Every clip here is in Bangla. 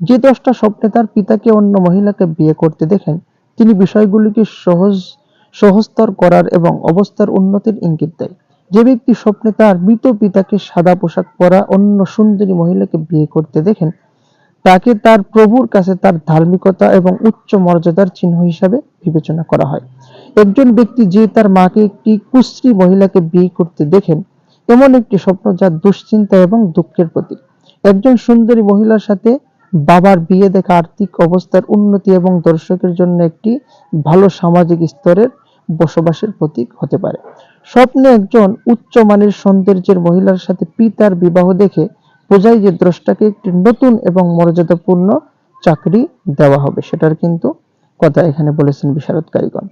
যে দশটা স্বপ্নে তার পিতাকে অন্য মহিলাকে বিয়ে করতে দেখেন, তিনি বিষয়গুলিকে সহজ, সহজতর করার এবং অবস্থার উন্নতির ইঙ্গিত দেয়। যে ব্যক্তি স্বপ্নে তার মৃত পিতাকে সাদা পোশাক পরা অন্য সুন্দরী মহিলাকে বিয়ে করতে দেখেন, তাকে তার প্রভুর কাছে তার ধার্মিকতা এবং উচ্চ মর্যাদার চিহ্ন হিসাবে বিবেচনা করা হয়। একজন ব্যক্তি যে তার মাকে একটি কুশ্রী মহিলাকে বিয়ে করতে দেখেন, এমন একটি স্বপ্ন যা দুশ্চিন্তা এবং দুঃখের প্রতীক। একজন সুন্দরী মহিলার সাথে বাবার বিয়ে দেখা আর্থিক অবস্থার উন্নতি এবং দর্শকের জন্য একটি ভালো সামাজিক স্তরের বসবাসের প্রতীক হতে পারে। স্বপ্নে একজন উচ্চমানের সৌন্দর্যের মহিলার সাথে পিতার বিবাহ দেখে বোঝায় যে দ্রষ্টাকে একটি নতুন এবং মর্যাদাপূর্ণ চাকরি দেওয়া হবে, সেটার কিন্তু কথা এখানে বলেছেন বিশারদকারীগণ।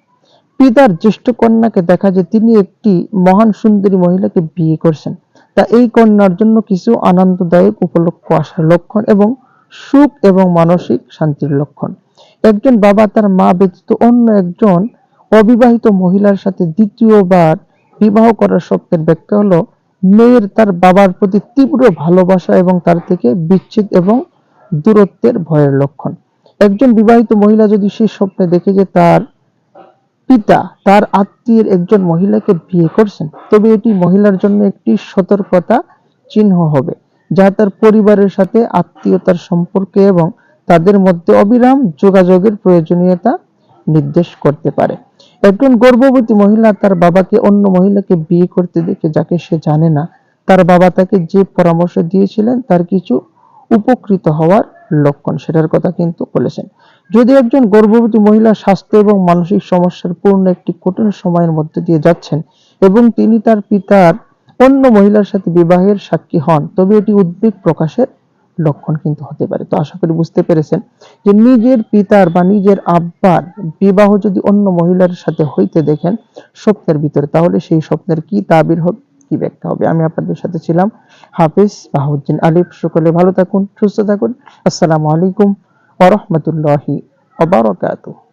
পিতার জ্যেষ্ঠ কন্যাকে দেখা যে তিনি একটি মহান সুন্দরী মহিলাকে বিয়ে করছেন, তা এই কন্যার জন্য কিছু আনন্দদায়ক উপলক্ষ আসার লক্ষণ এবং সুখ এবং মানসিক শান্তির লক্ষণ। একজন বাবা তার মা ব্যতীত অন্য একজন অবিবাহিত মহিলার সাথে দ্বিতীয়বার বিবাহ করার স্বপ্নের ব্যাখ্যা হলো, মেয়ের তার বাবার প্রতি তীব্র ভালোবাসা এবং তার থেকে বিচ্ছেদ এবং দূরত্বের ভয়ের লক্ষণ। একজন বিবাহিত মহিলা যদি সেই স্বপ্নে দেখে যে তার পিতা, তার আত্মীয়ের একজন মহিলাকে বিয়ে করছেন, তবে এটি মহিলার জন্য একটি সতর্কতা চিহ্ন হবে। যা তার পরিবারের সাথে আত্মীয়তার সম্পর্কে এবং তাদের মধ্যে অবিরাম যোগাযোগের প্রয়োজনীয়তা নির্দেশ করতে পারে। একজন গর্ভবতী মহিলা তার বাবাকে অন্য মহিলাকে বিয়ে করতে দেখে যাকে সে জানে না, তার বাবা তাকে যে পরামর্শ দিয়েছিলেন তার কিছু উপকৃত হওয়ার লক্ষণ সেটার কথা কিন্তু বলেছেন। যদি একজন গর্ভবতী মহিলা স্বাস্থ্য এবং মানসিক সমস্যার পূর্ণ একটি কঠিন সময়ের মধ্যে দিয়ে যাচ্ছেন এবং তিনি তার পিতার অন্য মহিলার সাথে বিবাহের সাক্ষী হন, তবে এটি উদ্বেগ প্রকাশের লক্ষণ কিন্তু হতে পারে। তো আশা করি বুঝতে পেরেছেন যে নিজের পিতার বা নিজের আব্বার বিবাহ যদি অন্য মহিলার সাথে হইতে দেখেন স্বপ্নের ভিতরে, তাহলে সেই স্বপ্নের কি তাবির হবে, কি ব্যাখ্যা হবে? আমি আপনাদের সাথে ছিলাম হাফিজ বাহুদ্দিন আলিফ। সকলে ভালো থাকুন, সুস্থ থাকুন। আসসালামু আলাইকুম ওরহমতুল্লাহি ওবারকাতুহ